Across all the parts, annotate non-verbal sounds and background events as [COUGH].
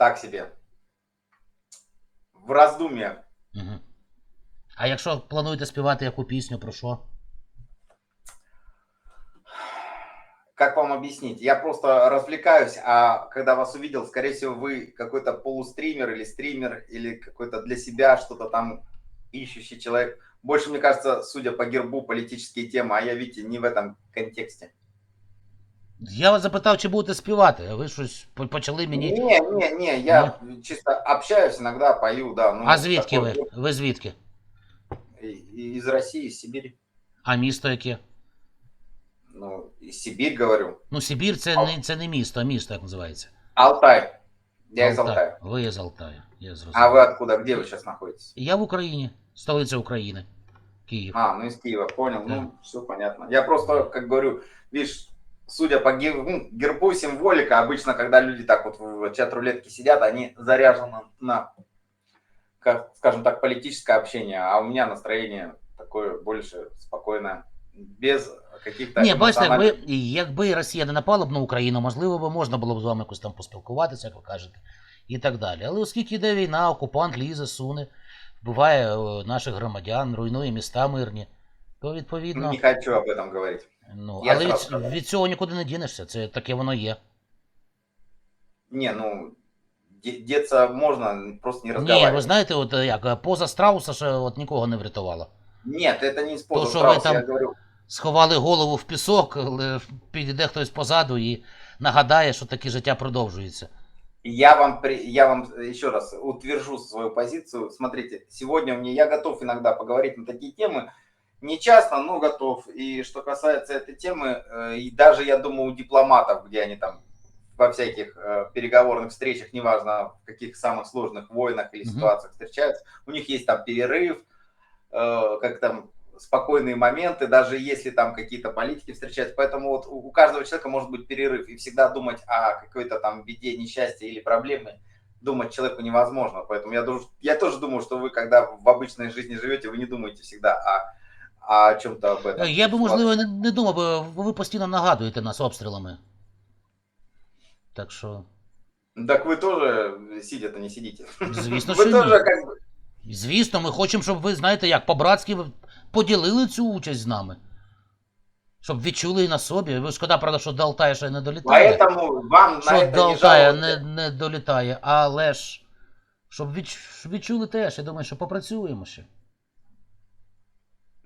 так себе. В раздумье. Угу. А якщо плануєте співати яку пісню, про що? Как вам объяснить? Я просто развлекаюсь, а когда вас увидел, скорее всего, вы какой-то полустример или стример, или какой-то для себя что-то там ищущий человек. Больше, мне кажется, судя по гербу, политические темы, а я, видите, не в этом контексте. Я вас запитав, чи будете співати, а ви щось почали мені. Не, не, не, я чисто общаюсь иногда, пою, да. Ну, А звідки ви? Ви звідки? Из России, из Сибири. А місто яке? Ну, из Сибирь говорю. Ну, Сибір це не, це не місто, а місто як називається. Алтай. Я из Алтай. Алтая. Ви з Алтаю, я зрозумів. А вы откуда? Где вы сейчас находитесь? Я в Україні, столиця України, Київ. А, ну из Киева, понял. Да. Ну, все понятно. Я просто, как говорю, видишь, судя по гер- ну, гербу символика, обычно, когда люди так вот в чат-рулетке сидят, они заряжены на, как, скажем так, политическое общение, а у меня настроение такое больше спокойное, без каких-то... Ні, бачите, эмоциональных- якби, якби Росія не напала б на Україну, можливо, би можна було б з вами якось там поспілкуватися, як ви кажете, і так далі. Але оскільки йде війна, окупант лізе, суне, вбиває е, наших громадян, руйнує міста мирні, то відповідно. Не хочу об этом говорить. Ну, Я але зразу від, сказав. від цього нікуди не дінешся, це таке воно є. Не, ну, де- деться можно, просто не Ні, разговаривать. ви знаєте, от е, як е, поза страуса ще от нікого не врятувала. Нет, это не То, способ что Страуса, вы я там- говорю. Сховали голову в пісок, але підійде хтось позаду і нагадає, що таке життя продовжується. Я вам, при- я вам еще раз утвержу свою позицию. Смотрите, сегодня мне я готов иногда поговорить на такие темы. Не часто, но готов. И что касается этой темы, э, и даже я думаю у дипломатов, где они там во всяких э, переговорных встречах, неважно в каких самых сложных войнах или Мгм. ситуациях встречаются, у них есть там перерыв, э, как там спокойные моменты, даже если там какие-то политики встречаются. Поэтому вот у у каждого человека может быть перерыв. И всегда думать о какой-то там беде, несчастье или проблеме, думать человеку невозможно. Поэтому я, я тоже думаю, что вы, когда в обычной жизни живете, вы не думаете всегда о, о чем-то об этом. Е, Я би, можливо, не, не думав, бо ви постійно нагадуєте нас обстрілами. Так що, Так вы тоже сидя-то не сидите. звісно, Вы що тоже ні. как бы... Звісно, ми хочемо, щоб ви, знаєте, як по-братськи ви поділили цю участь з нами. Щоб відчули і на собі. Ви шкода, правда, що до Алтая ще не долітає. Поэтому вам на що это до не Алтая жалуйте. не, не долітає, але ж щоб, відч... щоб відчули теж, я думаю, що попрацюємо ще.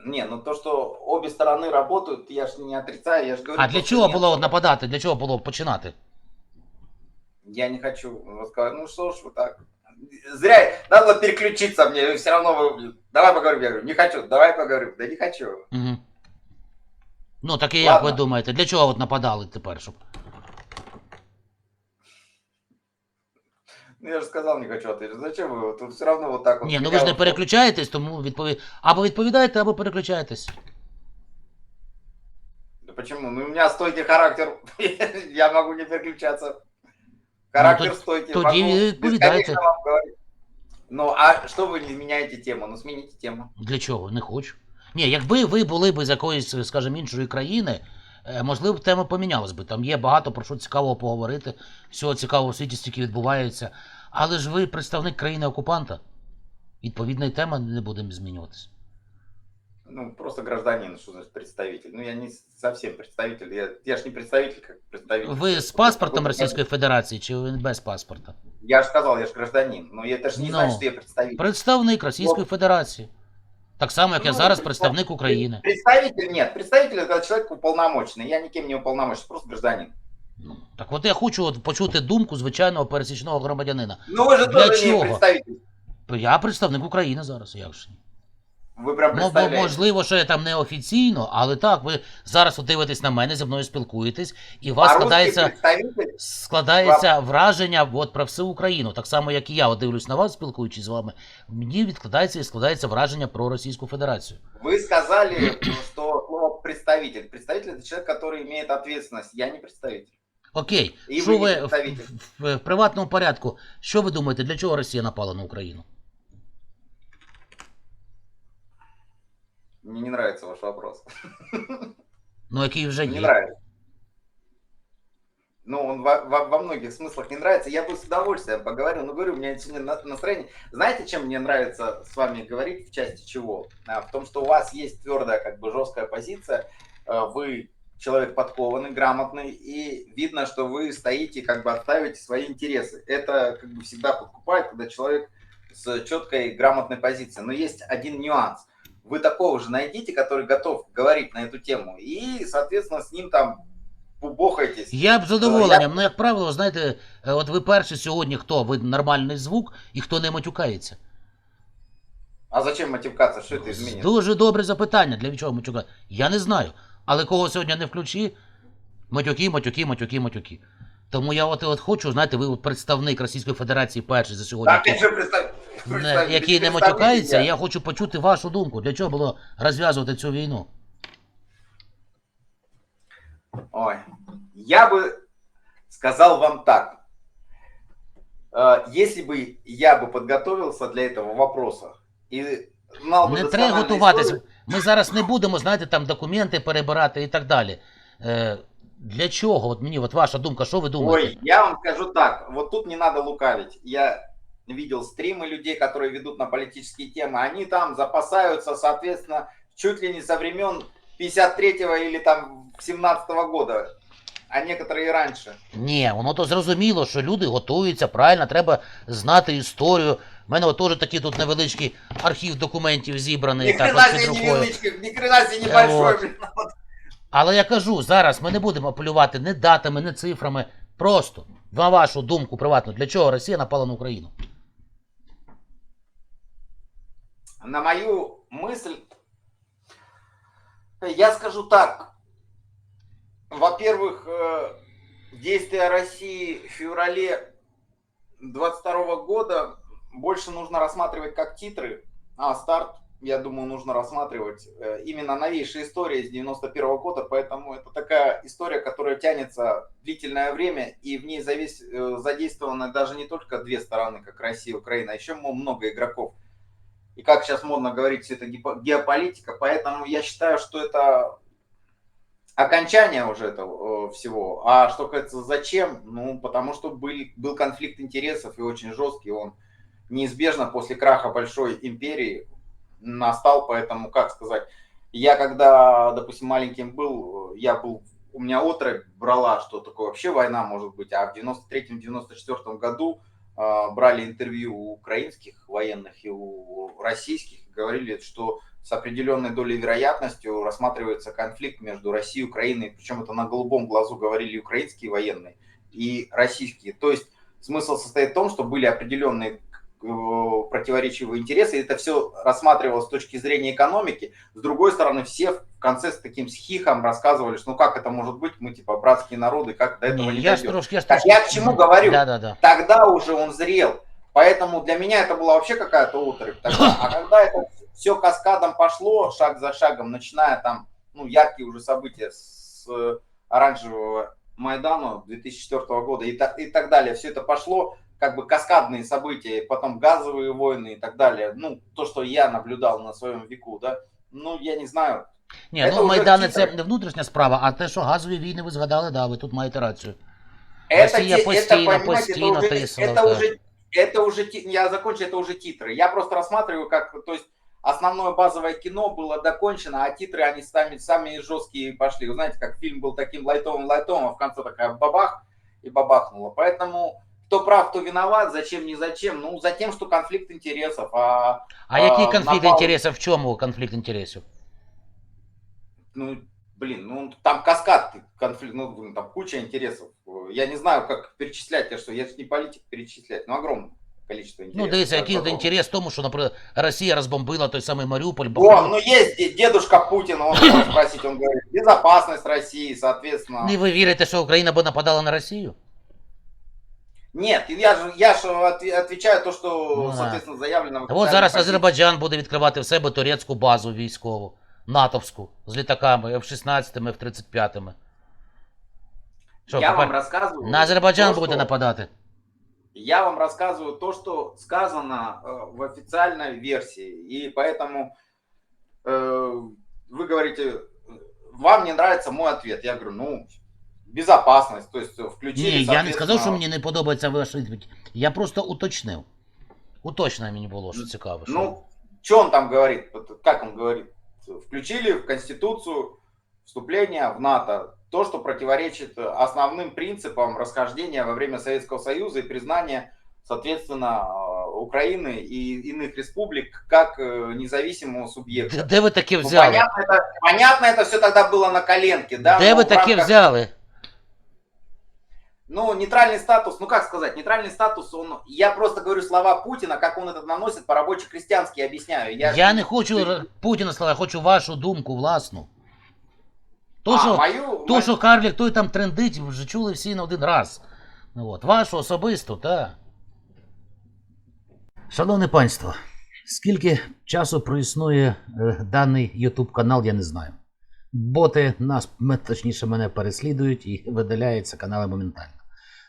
Не, ну то, что обе стороны работают, я ж не отрицаю, я же говорю... А для то, чого что нет. було нападати? Для чого було починати? Я не хочу рассказать. Ну что ж вы так. Зря надо было переключиться мне, все равно вы... блин, Давай поговорим. Я говорю, не хочу, давай поговорим. Да не хочу. Угу. Ну, так і як Ладно. ви думаєте, для чого от нападали тепер? Щоб... Ну я же сказал, не хочу ответить. Зачем вы? Тут все равно вот так вот. Ні, ну ви ж не вот- переключаєтесь, тому відпові... або відповідаєте, або переключаєтесь. Да почему? Ну у меня стойкий характер. [LAUGHS] я могу не переключаться. Характер Ну, то- стойкий. тоді могу відповідайте. бесконечно вам говорить. Ну, а что вы не меняете тему? Ну, смените тему. Для чого? Не хочу. Ні, якби ви були б з якоїсь, скажімо, іншої країни, е, можливо, тема помінялась би. Там є багато про що цікавого поговорити, всього цікавого в світі стільки відбувається. Але ж ви представник країни-окупанта. Відповідна і тема не буде змінюватися. Ну, просто гражданин, что значит представитель. Ну, я не совсем представитель. Я, я ж не представитель, как представитель. Ви з паспортом Російської Федерації чи ви без паспорта? Я же сказал, я же гражданин. Но это же не Ну. значит, что я представитель. Представник Російської Федерації. Так само, як я Ну, зараз представ- представник України. Представитель нет. Представитель это когда человек уполномоченный. Я никем не уполномочен, просто гражданин. Ну, так от я хочу от почути думку звичайного пересічного громадянина. Ну вы же Для тоже чего? не представитель. Я представник України зараз, як ж ні. Вы прям Ну, бо, представляете. можливо, що я там неофіційно, але так, ви зараз от дивитесь на мене, зі мною спілкуєтесь, і у вас а русский складається, представитель, складається враження от, про всю Україну. Так само, як і я от дивлюсь на вас, спілкуючись з вами, мені відкладається і складається враження про Російську Федерацію. вы сказали, что [CLEARS THROAT] слово представитель. Представитель это человек, который имеет ответственность. Я не представитель. Окей, І що ви ви не в, представитель. в, в приватному порядку, що ви думаєте, для чого Росія напала на Україну? Мне не нравится ваш вопрос. Ну, який вже Не є. нравится. ну, он во, во- во многих смыслах не нравится. Я бы с удовольствием поговорил, но говорю, у меня сегодня на- настроение. Знаете, чем мне нравится с вами говорить, в части чего? А, В том, что у вас есть твердая, как бы жесткая позиция, Э, вы человек подкованный, грамотный, и видно, что вы стоите, как бы отставите свои интересы. Это как бы всегда подкупает, когда человек с четкой, грамотной позицией. Но есть один нюанс. Вы такого же найдите, который готов говорить на эту тему, и, соответственно, с ним там бухаетесь. Я б з задоволенням, ну як правило, знаєте, е, от ви перші сьогодні, хто ви нормальний звук і хто не матюкається. А зачем матюкаться? Что это изменит? Дуже добре запитання. Для чого матюка? Я не знаю. Але кого сьогодні не включи, матюки, матюки, матюки, матюки. Тому я от, от хочу, знаєте, ви от представник Російської Федерації перший за сьогодні, Так, який, я же представь, не, представь, який не представь матюкається, меня. я хочу почути вашу думку. Для чого було розв'язувати цю війну? Ой, я бы сказал вам так. Э, Если бы я бы подготовился для этого вопроса и знал бы Не треба досконально готуватися. историю, Ми зараз не будемо, знаєте, там документи перебирати і так далі. Е, для чого? От мені, от ваша думка, що ви думаєте? Ой, я вам скажу так, вот тут не надо лукавить. Я видел стримы людей, которые ведут на политические темы, они там запасаются, соответственно, чуть ли не со времен 53-го или там 17-го года, а некоторые и раньше. Ні, воно то зрозуміло, що люди готуються, правильно, треба знати історію. У мене от теж такий тут невеличкий архів документів зібраний Ни так хрена от під себе не рукою. величко, ни хрена себе небольшой, Вот. блин. Але я кажу, зараз ми не будемо апелювати не датами, не цифрами. Просто, на вашу думку приватну, для чого Росія напала на Україну? На мою мысль, я скажу так. Во-первых, э, действия России в феврале 22 года больше нужно рассматривать как титры, а старт, я думаю, нужно рассматривать э, именно новейшая история с 91 года, поэтому это такая история, которая тянется длительное время, и в ней завис, э, задействованы даже не только две стороны, как Россия и Украина, а еще много игроков. И как сейчас модно говорить, все это геополитика, поэтому я считаю, что это окончание уже этого э, всего. А что касается зачем, ну, потому что были, был конфликт интересов и очень жесткий, он неизбежно после краха большой империи настал, поэтому, как сказать, я когда, допустим, маленьким был, я был, у меня отрыв брала, что такое вообще война может быть, а в 93-94 году э, брали интервью у украинских военных и у российских, говорили, что с определенной долей вероятностью рассматривается конфликт между Россией и Украиной, причем это на голубом глазу говорили украинские военные и российские. То есть смысл состоит в том, что были определенные противоречивые интересы, и это все рассматривалось с точки зрения экономики. С другой стороны, все в конце с таким схихом рассказывали, что ну как это может быть, мы типа братские народы, как до этого Ні, не я ж дойдет. трошки, я ж Так трошки... я к чему говорю? Да, да, да. Тогда уже он зрел. Поэтому для меня это была вообще какая-то отрыв тогда. А когда это все каскадом пошло, шаг за шагом, начиная там, ну, яркие уже события с э, оранжевого Майдана 2004 года и так, и так далее, все это пошло, как бы каскадные события, потом газовые войны и так далее. Ну, то, что я наблюдал на своем веку, да, ну, я не знаю. Ні, Це ну вже Майдани це тітри. не внутрішня справа, а те, що газові війни ви згадали, да, ви тут маєте рацію. Это, Россия те- постійно, это, понимаете, постійно это уже, тиснула, это так. уже, это уже, ти- я закончу, это уже титры. Я просто рассматриваю как, то есть основное базовое кино было докончено, а титры они сами, сами жесткие пошли. Вы знаете, как фильм был таким лайтовым-лайтовым, а в конце такая бабах и бабахнула. Поэтому кто прав, кто виноват, зачем, не зачем. Ну, за тем, что конфликт интересов. А, А який А, конфлікт напал- інтересів? В чому конфлікт інтересів? ну, блин, ну, там каскад, конфликт, ну, блин, там куча интересов. Я не знаю, как перечислять, я что, я же не политик перечислять, но огромное количество интересов. Ну, дивіться, який Огромное. інтерес в тому, що, наприклад, Росія розбомбила той самий Маріуполь, О, Бахмут. ну есть де- дедушка Путин, он можно спросить, он говорит, безопасность России, соответственно. Не ви вірите, що Україна би нападала на Росію? Нет, я же, я же отве- отвечаю то, что, Ну да. соответственно, заявлено в От официальной зараз позиции. Азербайджан буде відкривати в себе турецьку базу військову, натовську, з літаками F-16, F-35. Що, Я вам тепер рассказываю. на Азербайджан то, буде что- нападати? Я вам рассказываю то, что сказано э, в официальной версии. И поэтому э, вы говорите, вам не нравится мой ответ. Я говорю, ну, безопасность, то есть включили, Ні, я не сказав, що соответственно, мені не подобається ваша відповідь. Я просто уточнив. Уточнено мені було, що цікаво. Що... Ну, что он там говорит? Вот Как он говорит? Включили в Конституцию вступление в НАТО. То, что противоречит основным принципам расхождения во время Советского Союза и признания, соответственно, э, Украины и иных республик как э, независимого субъекта. Де, де ви таке Ну, взяли? понятно, это, понятно, это все тогда было на коленке, да? де но ви в таке рамках- взяли? Ну, нейтральный статус, ну как сказать, нейтральный статус, он, я просто говорю слова Путина, как он это наносит, по-рабоче-крестьянски объясняю. Я, Я ж- не хочу Р- Путіна слова, я хочу вашу думку власну. То, а, що, мою, то, мо- що Карлік той там трендить, вже чули всі на один раз. Ну, от, вашу особисту, так. Шановне панство, скільки часу проіснує е, даний YouTube канал, я не знаю. Боти нас, м- точніше, мене переслідують і видаляються канали моментально.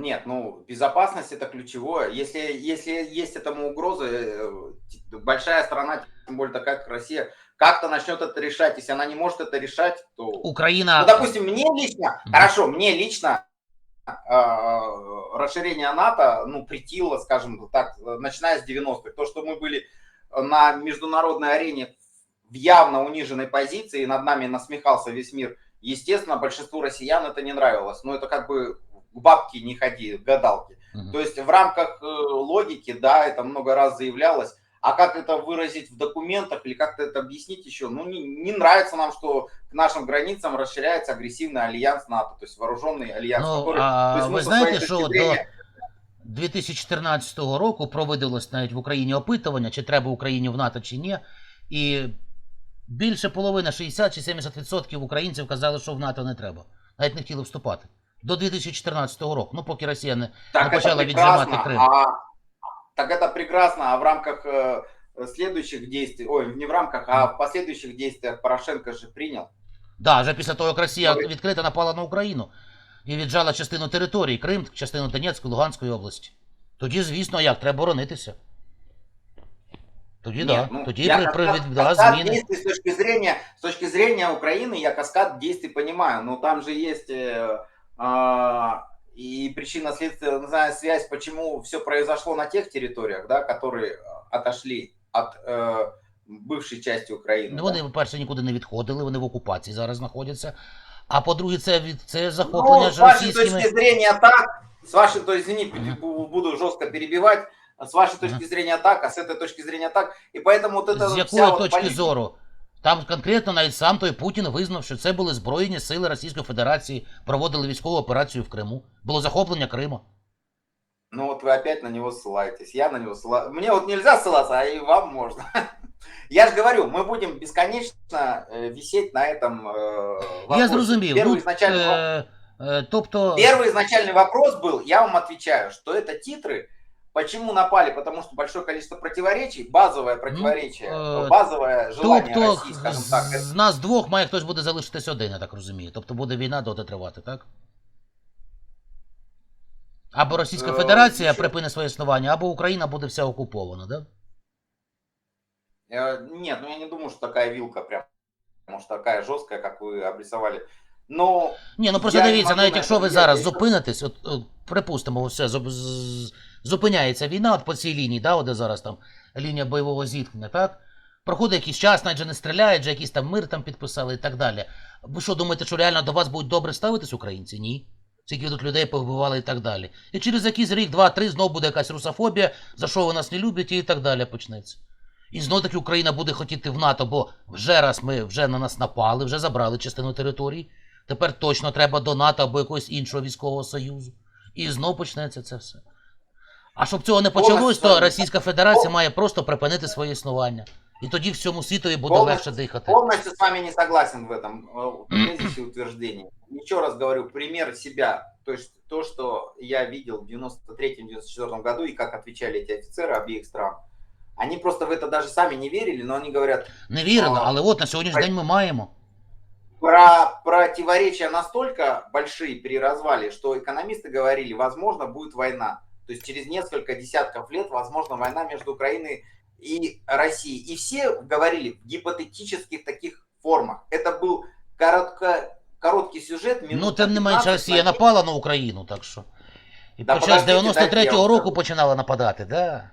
Нет, ну, безопасность это ключевое. Если, если есть этому угрозы, э, большая страна, тем более такая, как Россия, как-то начнет это решать. Если она не может это решать, то... Україна. Ну, допустим, мне лично, Мгм. хорошо, мне лично э, расширение НАТО, ну, притило, скажем так, начиная с 90-х. То, что мы были на международной арене в явно униженной позиции, и над нами насмехался весь мир, естественно, большинству россиян это не нравилось. Но это как бы к бабке не ходи, к гадалке. Мгм. То есть в рамках э, логики, да, это много раз заявлялось. А как это выразить в документах или как-то это объяснить еще? Ну, не, не нравится нам, что к нашим границам расширяется агрессивный альянс НАТО, то есть вооруженный альянс, Ну, который... а то есть мы ви со своей знаєте, точки що до зрения- 2014 року проводилось навіть в Україні опитування, чи треба Україні в НАТО, чи ні. І більше половини, 60 чи 70% українців казали, що в НАТО не треба. Навіть не хотіли вступати. До 2014 року, ну поки Росія не. Так Ну, это почала прекрасно, віджимати Крим. а, так это прекрасно, а в рамках э, следующих действий, ой, не в рамках, а в последующих действиях Порошенко же принял. Да, вже після того, як Росія Ой. відкрито напала на Україну і віджала частину території, Крим, частину Донецької, Луганської області. Тоді, звісно, як, треба боронитися. Тоді Нет, так, ну, тоді я при, при, каскад- від- да, каскад зміни. действий с точки зрения, с точки зрения Украины, я каскад действий понимаю, но там же есть э, а, и причинно-следственная связь, почему все произошло на тех территориях, да, которые отошли от э, бывшей части Украины. Ну, да. вони, по-перше, нікуди не відходили, вони в окупації зараз знаходяться. А по-друге, це, від- це захоплення Ну, ж с вашей російськими. точки зрения так, с вашей, то извини, Мгм. бу- буду жестко перебивать, а с вашей точки зрения так, а с этой точки зрения так, и поэтому вот это З вся якої вот точки политика- зору? Там конкретно навіть сам той Путін визнав, що це були Збройні сили Російської Федерації, проводили військову операцію в Криму. Було захоплення Криму. Ну вот вы опять на него ссылаетесь, я на него ссылаюсь. Мне вот нельзя ссылаться, а и вам можно. [LAUGHS] Я же говорю, мы будем бесконечно э, висеть на этом э, Я вопросе. зрозумів. Первый, Ну, изначальный, вопрос- е, е, тобто, первый изначальный вопрос был, я вам отвечаю, что это титры, Почему напали? Потому что большое количество противоречий, базовое противоречие, э, базовое желание тобто России, скажем так. з, з нас двох має хтось буде залишитись один, я так розумію. Тобто буде війна доти тривати, так? Або Російська Е, Федерація що? припине своє існування, або Україна буде вся окупована, так? Э, Нет, ну я не думаю, что такая вилка прям, потому что такая жесткая, как вы обрисовали. Но Ні, ну просто Я не дивіться, можу навіть на якщо це ви влиять, зараз якщо- зупинитесь, от, от припустимо, все, зуп- з- зупиняється війна от по цій лінії, да, де зараз там лінія бойового зіткнення, так? Проходить якийсь час, навіть же не стріляють, вже якийсь там мир там підписали і так далі. Ви що думаєте, що реально до вас будуть добре ставитись українці? Ні. Скільки тут людей повбивали і так далі. І через якийсь рік, два, три знов буде якась русофобія, за що ви нас не любите і так далі почнеться. І знов таки Україна буде хотіти в НАТО, бо вже раз ми вже на нас напали, вже забрали частину території. Тепер точно треба до НАТО або якогось іншого військового союзу. І знов почнеться це все. А щоб цього не почалось, то Повністю- Російська Федерація має просто припинити своє існування. І тоді всьому світові буде Повністю- легше дихати. полностью с вами не согласен в этом э, тезисе и утверждении. Еще раз говорю, пример себя. То То есть то, что я видел в 93-94 году и как отвечали эти офицеры обеих стран, они просто в это даже сами не верили, но они говорят, Не вірили, А, але от на сьогоднішній день ми маємо. про противоречия настолько большие при развале, что экономисты говорили, возможно, будет война. То есть через несколько десятков лет, возможно, война между Украиной и Россией. И все говорили в гипотетических таких формах. Это был коротко, короткий сюжет. минут Ну, тим не на менше, 15 Росія на напала на Україну, так що. І Да почав з подождите, дайте я 93-го вам року скажу. починала нападати, да.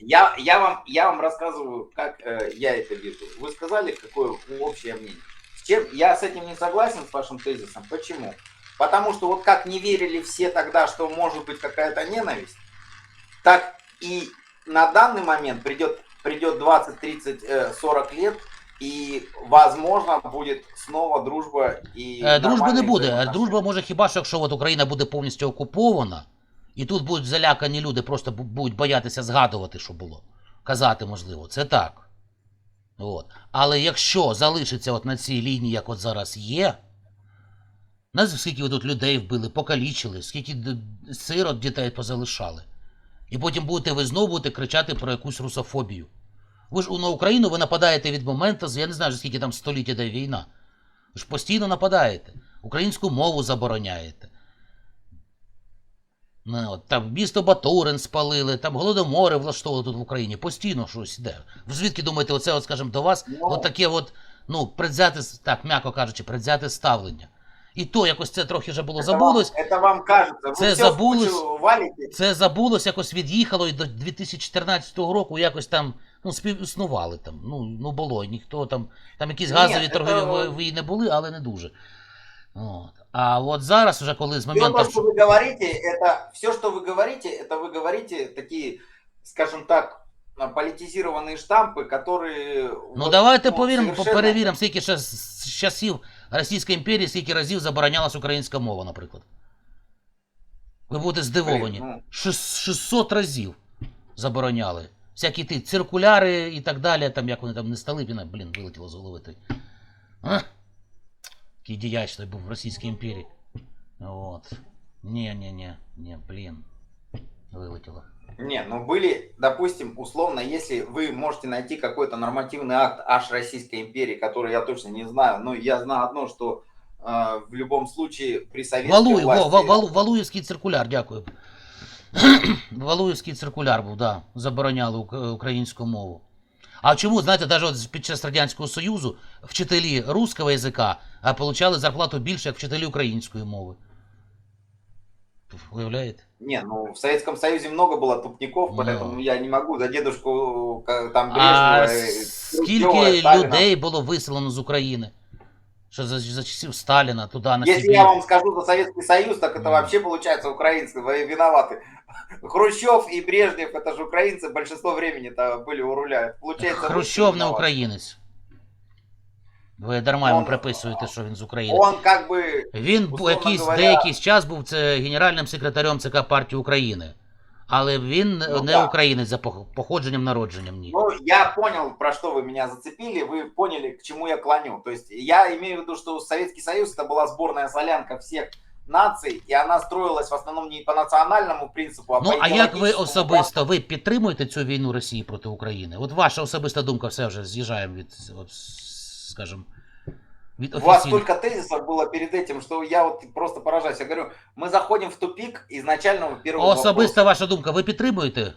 Я, я, вам, я вам рассказываю, как э, я это вижу. Вы сказали, какое общее мнение. С чем я с этим не согласен, с вашим тезисом. Почему? Потому что вот как не верили все тогда, что может быть какая-то ненависть, так и на данный момент придет, придет 20, 30, э, 40 лет, и, возможно, будет снова дружба и Е, Дружби не нормальные буде. Е, взаимоотношения. Дружба може хіба що якщо от Україна буде повністю окупована, і тут будуть залякані люди, просто бу- будуть боятися згадувати, що було. Казати, можливо, це так. От. Але якщо залишиться от на цій лінії, як от зараз є, нас скільки ви тут людей вбили, покалічили, скільки сирот дітей позалишали. І потім будете ви знову будете кричати про якусь русофобію. Ви ж на Україну ви нападаєте від моменту, я не знаю, скільки там століть іде війна. Ви ж постійно нападаєте. Українську мову забороняєте. Ну, от, там місто Батурин спалили, там голодомори влаштовували тут в Україні. Постійно щось іде. Ви звідки думаєте, оце, от, скажімо, до вас Ну. от таке от, ну, предвзяте, с- так, м'яко кажучи, предвзяте ставлення. І то якось це трохи вже було Это забулось. Вам, это вам кажется. Вы Це все забулось. в кучу валите. Це забулось, якось від'їхало і до 2014 року якось там ну, співіснували там. Ну, ну було, ніхто там. Там якісь Ні, газові це- торгові війни були, але не дуже. От. А от зараз, уже коли з Все моменту. то, что вы говорите, это все, что вы говорите, это вы говорите такие, скажем так, политизированные штампы, которые. Ну вот, давайте ну, повіримо, совершенно- перевіримо, скільки ще з з часів Російської імперії, скільки разів заборонялась українська мова, наприклад. Ви будете здивовані. Блін, ну. Шес- 600 разів забороняли. Всякі ті циркуляри і так далі, там як вони там не Столипіна, блін, вилетіло з голови той. А? Який діяч той був в Російській імперії. От. Ні, ні, ні, ні, блін. Вилетіло. Не, ну были, допустим, условно, если вы можете найти какой-то нормативный акт аж Российской империи, который я точно не знаю, но я знаю одно, что э, в любом случае при советской Валуй, власти... во, ва- валу, Валуївський циркуляр, дякую. [CLEARS THROAT] Валуївський циркуляр був, да, забороняли ук- українську мову. А чому, знаєте, навіть от під час Радянського Союзу вчителі русского язика а получали зарплату більше, як вчителі української мови. Уявляєте? Не, ну в Советском Союзе много было тупников, Ну. поэтому я не могу за дедушку ка- там А Брежнева, э, скільки Хрущева, Сталина. людей було виселено з України? Що за, за часів Сталіна туди на Если Сибір? я вам скажу за Советский Союз, так это Ну. вообще получается украинцы вы виноваты. Хрущев и Брежнев, это же украинцы, большинство времени-то были у руля. Получается, русские Хрущов не виноваты. українець. Ви дарма йому Он- приписуєте, що він з України. Он как бы Він бу- условно якийсь говоря- деякий час був це генеральним секретарем ЦК партії України. Але він Ну, не да. українець за пох- походженням народженням. Ні. Ну, я понял, про что вы меня зацепили, вы поняли, к чему я клоню. То есть я имею в виду, что Советский Союз это была сборная солянка всех наций, и она строилась в основном не по национальному принципу, а Ну по а як ви идеологическому особисто ви підтримуєте цю війну Росії проти України? От ваша особиста думка, все вже з'їжджаємо від, от, скажімо, від У вас офіційних. столько тезисов было перед этим, что я вот просто поражаюсь. Я говорю, мы заходим в тупик изначального первого Особиста вопроса. ваша думка, ви підтримуєте?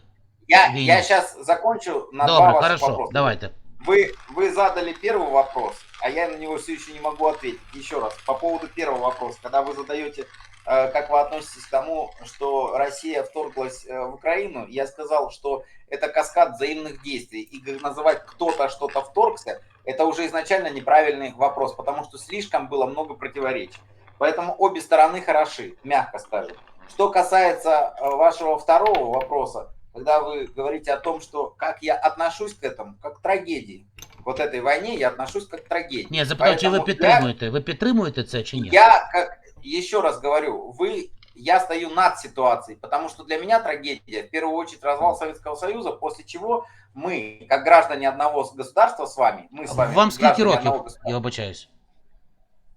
Я, войну. я сейчас закончу на два Добре, ваших хорошо, вопроса. давайте. Вы, вы задали первый вопрос, а я на него все еще не могу ответить. Еще раз, по поводу первого вопроса. Когда вы задаете, э, как вы относитесь к тому, что Россия вторглась э, в Украину, я сказал, что это каскад взаимных действий. И г- называть кто-то что-то вторгся, это уже изначально неправильный вопрос, потому что слишком было много противоречий. Поэтому обе стороны хороши, мягко скажем. Что касается э, вашего второго вопроса, когда вы говорите о том, что как я отношусь к этому, как к трагедии. Вот этой войне я отношусь как к трагедии. Ні, запитаю, чи ви Поэтому підтримуєте? Ви підтримуєте це чи ні? Я, как, еще раз говорю, вы, я стою над ситуацией, потому что для меня трагедия, в первую очередь, развал Советского Союза, после чего мы, как граждане одного государства с вами, мы с вами, Вам скільки граждане років? одного государства, Я вибачаюсь.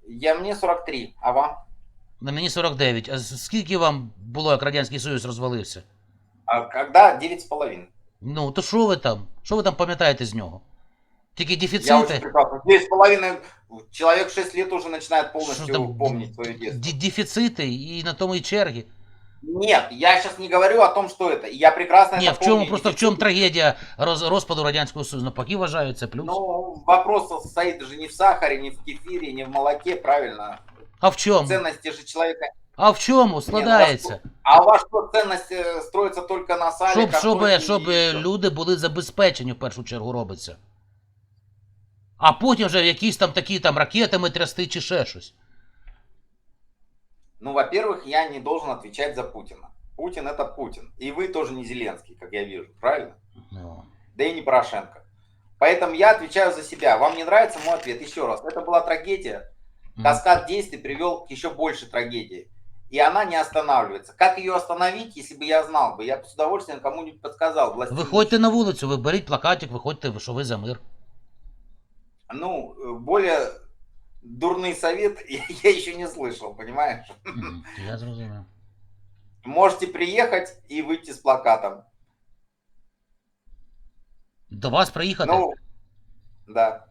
я мне 43, а вам? На мені 49. А з- скільки вам було, як Радянський Союз розвалився? А когда 9,5. Ну, то що ви там? Що ви там пам'ятаєте з нього? Тільки Я очень дефіцити? прекрасно. 9,5 человек 6 лет уже начинает Що полностью там? помнить свое детство. Ді- Дефіцити і на тому і черги. Нет, я сейчас не говорю о том, что это. Я прекрасно Ні, это в чому помню. просто в чому трагедія роз, розпаду Радянського Союзу? Навпаки вважаю, це плюс. Ну, вопрос состоит же не в сахаре, не в кефире, не в молоке, правильно? А в чому? Ценности же человека. А в чому складається? А у вас что, ценность э, строится только на сале, Щоб, щоб, картошке щоб и всё? люди були забезпечені в першу чергу робиться. А потім вже якісь там такі там ракетами трясти чи ще щось. Ну, во-первых, я не должен отвечать за Путина. Путин это Путин. И вы тоже не Зеленский, как я вижу, правильно? Ну, Да и не Порошенко. Поэтому я отвечаю за себя. Вам не нравится мой ответ? Еще раз. Это была трагедия. м. Каскад действий привел к еще больше трагедии. И она не останавливается. Как ее остановить, если бы я знал бы? Я бы с удовольствием кому-нибудь подсказал. властелину. Виходьте на вулицю, ви беріть плакатик, виходьте, що ви за мир. Ну, э, более дурный совет [LAUGHS] я, я еще не слышал, понимаешь? Мгм, Я зрозумів. Можете приехать и выйти с плакатом. До вас приїхати? Ну, да.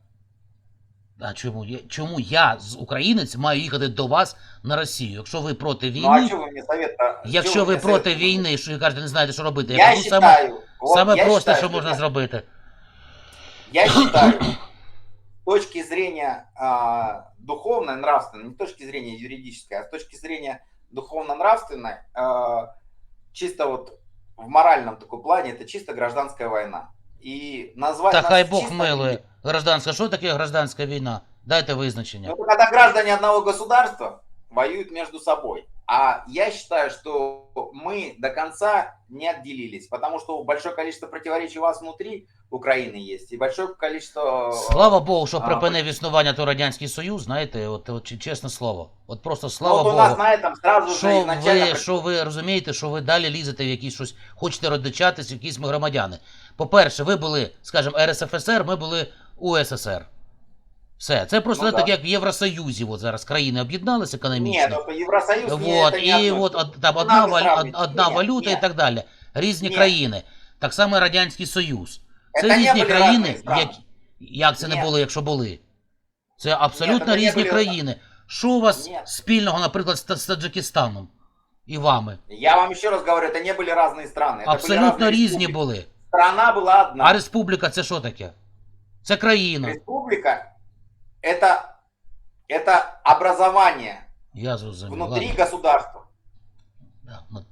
А чому? Я- Чому я з українець маю їхати до вас на Росію? Якщо ви проти Ну, а війни, что вы мне совет якщо ви проти війни, що ви кажете, не знаєте, що робити, я, Я кажу саме, считаю, вот саме я просте, считаю, що можна зробити. Я считаю, с точки зрения а, духовной, нравственной, не с точки зрения юридической, а с точки зрения духовно-нравственной, а, чисто вот в моральном таком плане, это чисто гражданская война. И назвать Та нас хай Бог чисто- милує. Гражданська, що таке гражданська війна? Дайте визначення. Ну, когда граждане одного государства воюют между собой. А я считаю, что мы до конца не отделились, потому что большое количество противоречий у вас внутри Украины есть, и большое количество... Слава Богу, що А, припинив існування то Радянський Союз, знаєте, от, от чи- чесне слово. От просто Ну, слава вот у Богу. нас на этом сразу же Що изначально... ви, що ви розумієте, що ви далі лізете в якісь щось, хочете родичатись, якісь ми громадяни. По-перше, ви були, скажімо, РСФСР, ми були УССР. Все. Це просто Ну, так, да. як в Євросоюзі, от зараз країни об'єдналися економічно. Нет, это Евросоюз не, Вот, это не і одно. от од- там Не одна, надо валю- сравнивать. од- одна Ні, валюта ні. і так далі. Різні Ні. країни. Так само і Радянський Союз. Це Это не різні были країни, разные страны. як, як це не Ні. було, якщо були. Це абсолютно це не різні були- країни. Що у вас Ні. спільного, наприклад, з, Та- з Таджикистаном і вами? Я вам еще раз говорю, это не были разные страны. Это были Абсолютно разные різні республики. були. Страна была одна. А республіка це що таке? Це країна. Республика это, это образование Я зрозумів. внутри ладно. государства. Да, ну.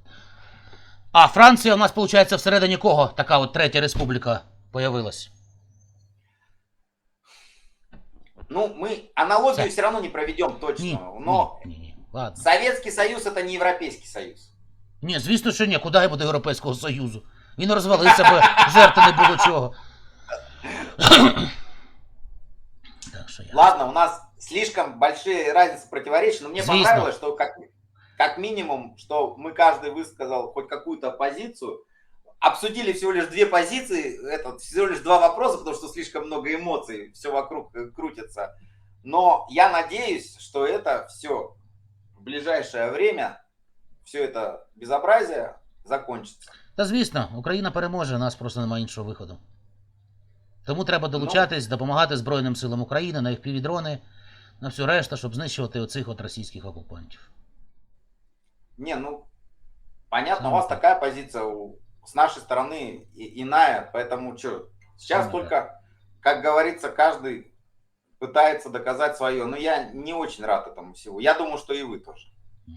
А Франція у нас, виходить, всередині кого така от третя республіка появилась? Ну, мы аналогию Це- все равно не проведем Ні, точно. Но ні, ні, ні. Ладно. Советский Союз это не Европейский Союз. Ні, звісно, що ні. Куди йому до Європейського Союзу? Він розвалився, бо [LAUGHS] жерти не було чого. Так що я. Ладно, у нас слишком большие разницы противоречия, но мне Звездно. понравилось, что как, как минимум, что мы каждый высказал хоть какую-то позицию, обсудили всего лишь две позиции, это всего лишь два вопроса, потому что слишком много эмоций, все вокруг э, крутится. Но я надеюсь, что это все в ближайшее время, все это безобразие закончится. Та звісно, Україна переможе, у нас просто немає іншого виходу. Тому треба долучатись, допомагати Збройним силам України на їх півдрони, на всю решту, щоб знищувати оцих от російських окупантів. Не, ну, понятно, Сам у вас так. такая позиция, у- с нашей стороны и- иная, поэтому что, сейчас Сам только, как говорится, каждый пытается доказать свое, но я не очень рад этому всего. Я думаю, что и вы тоже. М.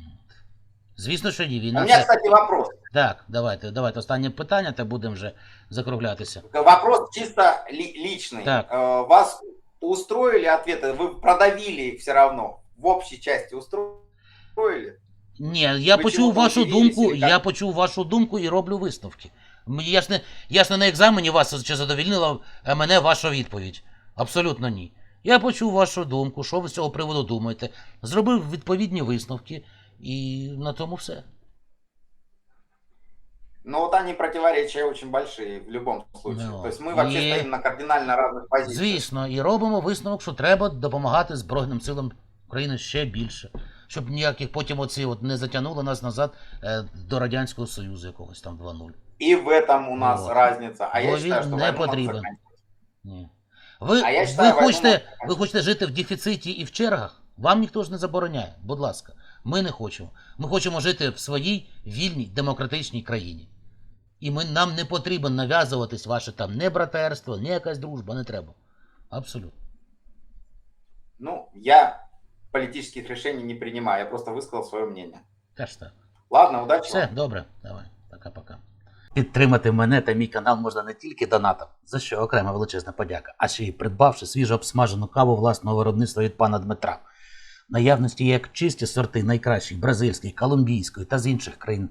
Звісно, що ні. У Війна меня, це... кстати, вопрос. Так, давайте, давайте останнє питання, та будемо вже закруглятися. Вопрос чисто ли- личный. Так. Э, Вас устроили ответы? Вы продавили их все равно? В общей части устроили? Ні, я Ви почув чому вашу удивились, думку, или як? я почув вашу думку і роблю висновки. Мені я ж не, я ж не на екзамені вас чи задовільнила е, мене ваша відповідь. Абсолютно ні. Я почув вашу думку, що ви з цього приводу думаєте, зробив відповідні висновки, і на тому все. Но вот они противоречия очень большие в любом случае. Ну, То есть мы вообще и- стоим на кардинально разных позициях. Звісно, і робимо висновок, що треба допомагати Збройним силам України ще більше. щоб ніяких потім оці от не затягнуло нас назад е, до Радянського Союзу якогось там 2-0. И в этом у нас Вот. разница. А я Вове считаю, что не войну надо потрібен. заканчивать. Ні. Ви, А я ви, считаю, войну хочете, надо ви заканчивать. хочете жити в дефіциті і в чергах? Вам ніхто ж не забороняє. Будь ласка, ми не хочемо. Ми хочемо жити в своїй вільній демократичній країні. І ми, нам не потрібно нав'язуватись ваше там не братерство, не якась дружба, не треба. Абсолютно. Ну, я политических решений не принимаю, я просто высказал свое мнение. Теж так. Ладно, удачи Все, вам. добре, давай, пока-пока. Підтримати мене та мій канал можна не тільки донатом, за що окрема величезна подяка, а ще й придбавши свіжо обсмажену каву власного виробництва від пана Дмитра. Наявності як чисті сорти найкращих бразильської, колумбійської та з інших країн